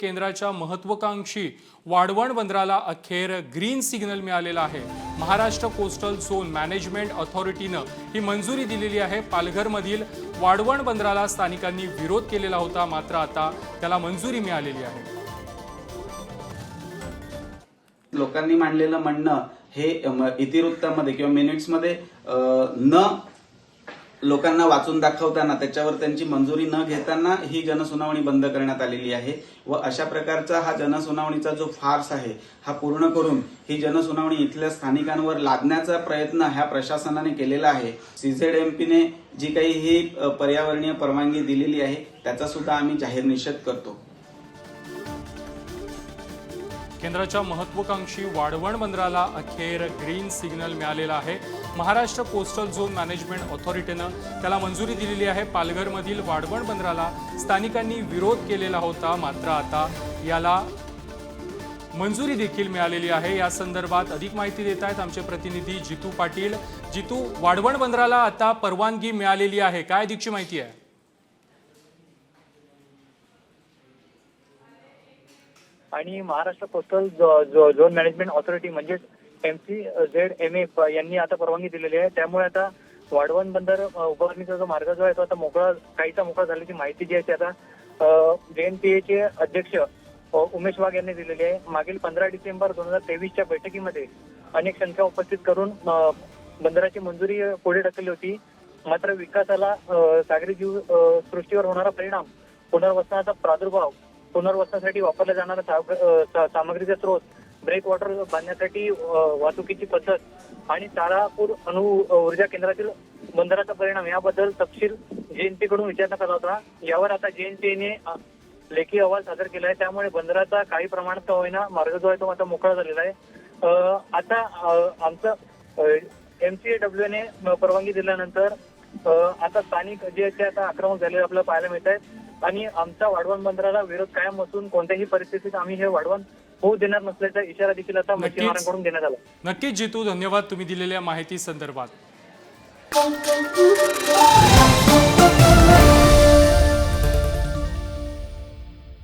केंद्राच्या महत्वाकांक्षी वाढवण बंदराला अखेर ग्रीन सिग्नल मिळालेला आहे. महाराष्ट्र कोस्टल झोन मॅनेजमेंट ऑथॉरिटीनं ही मंजुरी दिलेली आहे. पालघरमधील वाढवण बंदराला स्थानिकांनी विरोध केलेला होता मात्र आता त्याला मंजुरी मिळालेली आहे. लोकांनी मांडलेलं म्हणणं हे इतिवृत्तामध्ये किंवा मिनिट्समध्ये न लोकांना वाचून दाखवताना त्याच्यावर त्यांची मंजुरी न घेताना ही जनसुनावणी बंद करण्यात आलेली आहे. व अशा प्रकारचा हा जनसुनावणीचा जो फार्स आहे हा पूर्ण करून ही जनसुनावणी इथल्या स्थानिकांवर लादण्याचा प्रयत्न ह्या प्रशासनाने केलेला आहे. सीझेडएमपीने जी काही ही पर्यावरणीय परवानगी दिलेली आहे त्याचा सुद्धा आम्ही जाहीर निषेध करतो. केंद्राच्या महत्वाकांक्षी वाढवण बंदराला अखेर ग्रीन सिग्नल मिळालेला आहे. महाराष्ट्र कोस्टल झोन मॅनेजमेंट ऑथॉरिटीनं त्याला मंजुरी दिलेली आहे. पालघरमधील वाढवण बंदराला स्थानिकांनी विरोध केलेला होता मात्र आता याला मंजुरी देखील मिळालेली आहे. या संदर्भात अधिक माहिती देत आहेत आमचे प्रतिनिधी जितू पाटील. जितू वाढवण बंदराला आता परवानगी मिळालेली आहे. काय अधिकची माहिती आहे? आणि Maharashtra coastal zone management authority म्हणजेच M C Z M F यांनी आता परवानगी दिलेली आहे. त्यामुळे आता वाढवण बंदर उभारणीचा जो मार्ग जो आहे तो आता मोकळा काहीचा मोकळा झाल्याची माहिती जी आहे ती आता जेएनपीएचे अध्यक्ष उमेश वाघ यांनी दिलेली आहे. मागील पंधरा डिसेंबर दोन हजार तेवीसच्या बैठकीमध्ये अनेक शंका उपस्थित करून बंदराची मंजुरी पुढे ढकलली होती. मात्र विकासाला सागरी जीव सृष्टीवर होणारा परिणाम पुनर्वसनाचा प्रादुर्भाव पुनर्वसनासाठी वापरला जाणारा साग- सा- सामग्रीचा स्रोत ब्रेक वॉटर बांधण्यासाठी वाहतुकीची पद्धत आणि तारापूर अणु ऊर्जा केंद्रातील बंदराचा परिणाम याबद्दल तपशील जेएनपी कडून विचारण्यात आला होता. यावर आता जेएनपीने लेखी अहवाल सादर केला आहे त्यामुळे बंदराचा काही प्रमाणात का होईना मार्ग जो आहे तो आता मोकळा झालेला आहे. आता आमचं एमसीएडब्ल्यू ने परवानगी दिल्यानंतर आता स्थानिक जे ते आता आक्रमक झालेले आपल्याला पाहायला मिळत आहेत आणि आमचा वाढवण बंदराला विरोध कायम असून कोणत्याही परिस्थितीत आम्ही हे वाढवण होऊ देणार नसल्याचा इशारा देखील आता. मच्छीमारांकडून देण्यात आला. नक्कीच जितू धन्यवाद तुम्ही दिलेल्या माहिती संदर्भात